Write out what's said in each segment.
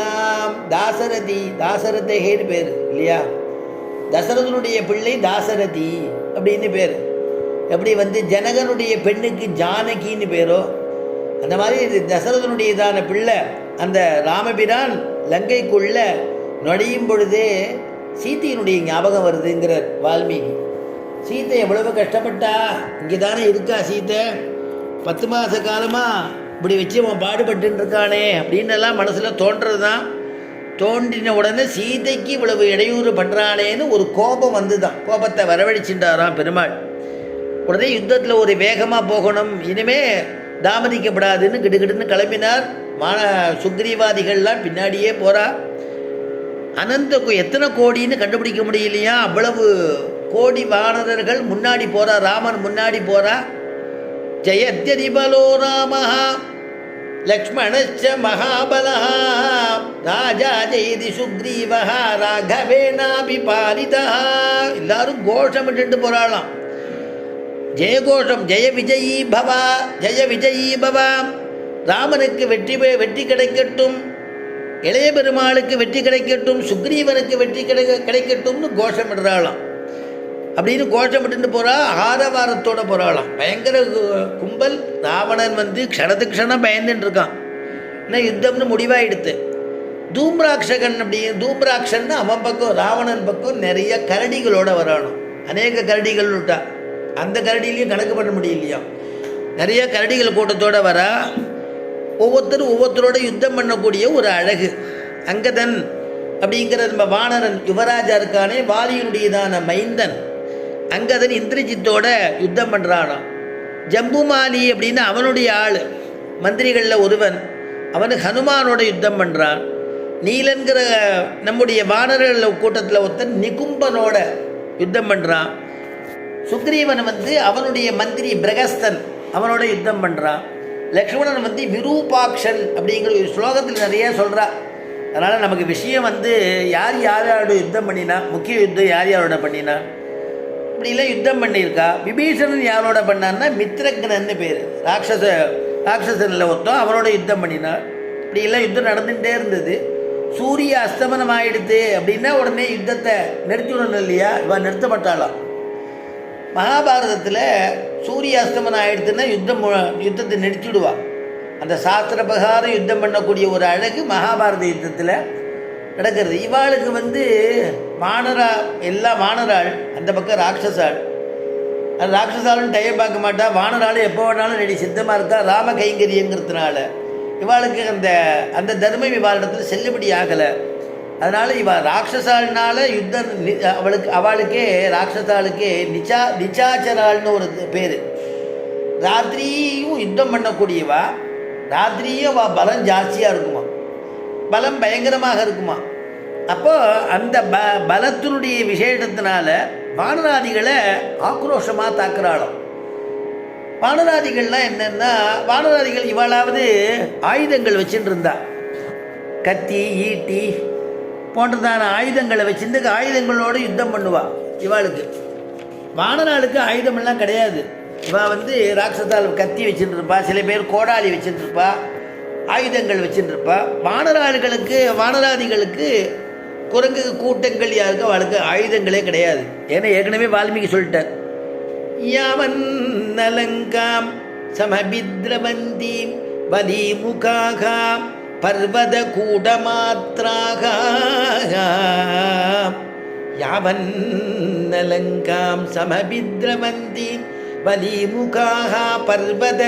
நலங்காம் தாசரதி தாசரதேகேன்னு பேர் இல்லையா? தசரதனுடைய பிள்ளை தாசரதி அப்படின்னு பேர். எப்படி வந்து ஜனகனுடைய பெண்ணுக்கு ஜானகின்னு பேரோ? அந்த மாதிரி தசரதனுடையதான பிள்ளை அந்த ராமபிரான் லங்கைக்குள்ள நுழையும் பொழுதே சீத்தையினுடைய ஞாபகம் வருதுங்கிறார் வால்மீகி. சீத்தை எவ்வளவு கஷ்டப்பட்டா? இங்கே தானே இருக்கா சீத்தை? பத்து மாத காலமாக இப்படி வச்சு அவன் பாடுபட்டுன்னு இருக்கானே அப்படின்னு எல்லாம் மனசில் தோன்றது தான் தோன்றின உடனே சீதைக்கு இவ்வளவு இடையூறு பண்ணுறானேன்னு ஒரு கோபம் வந்து தான் கோபத்தை வரவழைச்சின்றாராம் பெருமாள். உடனே யுத்தத்தில் ஒரு வேகமாக போகணும். இனிமே தாமதிக்கப்படாதுன்னு கிடுகிடுன்னு கிளம்பினார். மான சுக்ரீவாதிகள்லாம் பின்னாடியே போகிறா அனந்த எத்தனை கோடின்னு கண்டுபிடிக்க முடியலையா? அவ்வளவு கோடி வானரர்கள் முன்னாடி போகிறா ராமன் முன்னாடி போறா. ஜெயத்யதிபலோ ராமஹா. லக்ஷ்மணச்ச மகாபலா ராஜா ஜெயதி சுக்ரீவா ராகவேனாபி பாலிதா எல்லாரும் கோஷமிட்டு போறாளாம். ஜெயகோஷம் ஜெய விஜயீ பவா ஜெய விஜயீ பவா. ராமனுக்கு வெற்றி பெ- வெற்றி கிடைக்கட்டும். இளைய பெருமாளுக்கு வெற்றி கிடைக்கட்டும். சுக்ரீவனுக்கு வெற்றி கிடைக்க கிடைக்கட்டும்னு கோஷமிடுறாளாம் அப்படின்னு கோஷமிட்டு போகிறா ஆரவாரத்தோட போகிறாளாம் பயங்கர கும்பல் ராவணன் வந்து க்ஷணத்துக்கு க்ஷணம் பயந்துட்டு இருக்கான். ஏன்னா யுத்தம்னு முடிவாயிடுத்து. தூம்ராட்சகன் அப்படி தூம்ராட்சன் அவன் பக்கம் ராவணன் பக்கம் நிறைய கரடிகளோடு வரணும் அநேக கரடிகள் விட்டா அந்த கரடியிலையும் கணக்கு பண்ண முடியலையா? நிறைய கரடிகள் கூட்டத்தோடு வரா. ஒவ்வொருத்தரும் ஒவ்வொருத்தரோட யுத்தம் பண்ணக்கூடிய ஒரு அழகு. அங்கதன் அப்படிங்கிற நம்ம வானரன் யுவராஜா இருக்கானே வாலியினுடையதான மைந்தன். அங்கதன் இந்திரஜித்தோட யுத்தம் பண்ணுறானாம் ஜம்புமாலி அப்படின்னு அவனுடைய ஆள். மந்திரிகளில் ஒருவன். அவன் ஹனுமானோட யுத்தம் பண்ணுறான் நீலன்கிற நம்முடைய வானர்கள் கூட்டத்தில் ஒருத்தன் நிகும்பனோட யுத்தம் பண்ணுறான் சுக்ரீவன் வந்து அவனுடைய மந்திரி பிரகஸ்தன் அவனோட யுத்தம் பண்ணுறான் லக்ஷ்மணன் வந்து விரூபாக்ஷன் அப்படிங்கிற ஒரு ஸ்லோகத்தில் நிறைய சொல்கிறா அதனால் நமக்கு விஷயம் வந்து யார் யாரோட யுத்தம் பண்ணினா முக்கிய யுத்தம் யார் யாரோட பண்ணினா? இப்படிலாம் யுத்தம் பண்ணியிருக்கா? விபீஷணன் யாரோட பண்ணான்னா மித்திரக்னன்னு பேர். ராட்சச ராட்சசனில் ஒருத்தன் அவனோட யுத்தம் பண்ணினார் இப்படியெல்லாம் யுத்தம் நடந்துகிட்டே இருந்தது. சூரிய அஸ்தமனம் ஆயிடுது அப்படின்னா உடனே யுத்தத்தை நிறுத்தி விடணும் இல்லையா? இவன் நிறுத்தப்பட்டாலாம் மகாபாரதத்தில் சூரிய அஸ்தமனம் ஆயிடுத்துன்னா யுத்தம் யுத்தத்தை நிறுத்திடுவா. அந்த சாஸ்திர பிரகாரம் யுத்தம் பண்ணக்கூடிய ஒரு அழகு மகாபாரத யுத்தத்தில் நடக்கிறது. இவாளுக்கு வந்து வானரா எல்லா வானராள் அந்த பக்கம் ராட்சசாள். அது ராட்சசாலும் டைம் பார்க்க மாட்டா. வானராலும் எப்போ வேணாலும் ரெடி சித்தமாக இருக்கா ராம கைங்கரியங்கிறதுனால. இவாளுக்கு அந்த அந்த தர்மம் இவாளிடத்தில் செல்லுபடி ஆகலை. அதனால் இவள் ராட்சசால்னால யுத்தம் அவளுக்கு அவளுக்கே ராட்சசாளுக்கே நிச்சா நிச்சாச்சராள்னு ஒரு பேர். ராத்திரியும் யுத்தம் பண்ணக்கூடியவா? ராத்திரியும் அவள் பலம் ஜாஸ்தியாக இருக்குமா? பலம் பயங்கரமாக இருக்குமா? அப்போது அந்த ப பலத்தினுடைய விசேஷத்தினால வானராதிகளை ஆக்ரோஷமாக தாக்குறாளாம். வானராதிகள்லாம் என்னென்னா வானராதிகள் இவளாவது ஆயுதங்கள் வச்சுட்டு இருந்தா கத்தி ஈட்டி போன்றதான ஆயுதங்களை வச்சுருந்து ஆயுதங்களோடு யுத்தம் பண்ணுவா இவாளுக்கு. வானராளுக்கு ஆயுதமெல்லாம் கிடையாது. இவா வந்து ராட்சதால் கத்தி வச்சுட்டு இருப்பா சில பேர் கோடாலி வச்சுட்டு இருப்பா ஆயுதங்கள் வச்சுருப்பா வானராதிகளுக்கு வானராதிகளுக்கு குரங்கு கூட்டங்கள் யாருக்கும் அவளுக்கு ஆயுதங்களே கிடையாது. ஏன்னா ஏற்கனவே வால்மீகி சொல்லிட்டார். யாவன் நலங்காம் சமபித்ரவந்தீம் வலிமுகாக பர்வத கூடமாத்ராக யாவன் நலங்காம் சமபித்ரவந்தீம் வலிமுகாக பர்வத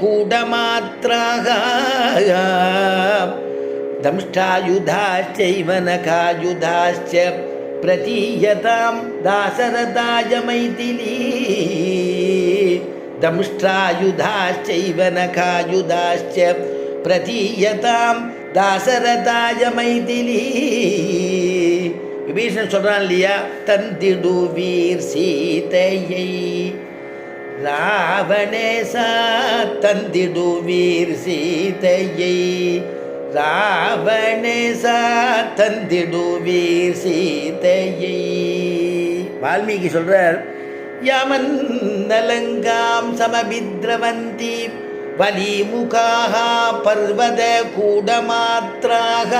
कूटमात्रुधाश्चनकायुधाश्च प्रतीयतां दासरताय मैथिली दंष्टायुधाश्चैव नखायुधाश्च प्रतीयतां दासरताय मैथिली विभीषण सुरान लिया तंदिडु वीर सीतयै। ராவணேசா தந்திடுவீர் சீதையை. ராவணேசா தந்திடுவீர் சீதையை. வால்மீகி சொல்றார் யமன் நலங்காம் சமபித்ரவந்தி வலிமுகாக பர்வத கூடமாத்ராக.